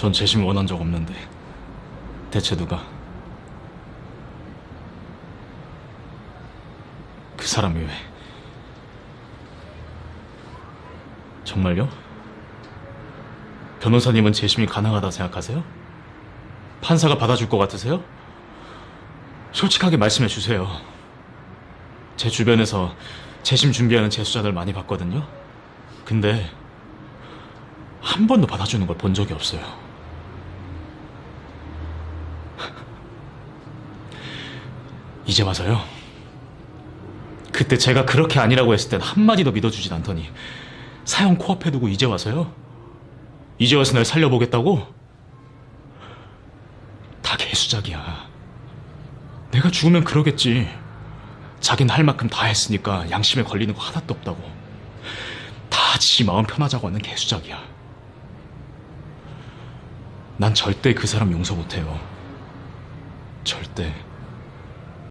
전 재심 원한 적 없는데 대체 누가? 그 사람이 왜? 정말요? 변호사님은 재심이 가능하다 생각하세요? 판사가 받아줄 것 같으세요? 솔직하게 말씀해 주세요. 제 주변에서 재심 준비하는 재수자들 많이 봤거든요. 근데 한 번도 받아주는 걸 본 적이 없어요. 이제 와서요. 그때 제가 그렇게 아니라고 했을 땐 한마디도 믿어주진 않더니 사형 코앞에 두고 이제 와서요? 이제 와서 날 살려보겠다고? 다 개수작이야. 내가 죽으면 그러겠지. 자긴 할 만큼 다 했으니까 양심에 걸리는 거 하나도 없다고. 다 지 마음 편하자고 하는 개수작이야. 난 절대 그 사람 용서 못해요. 절대.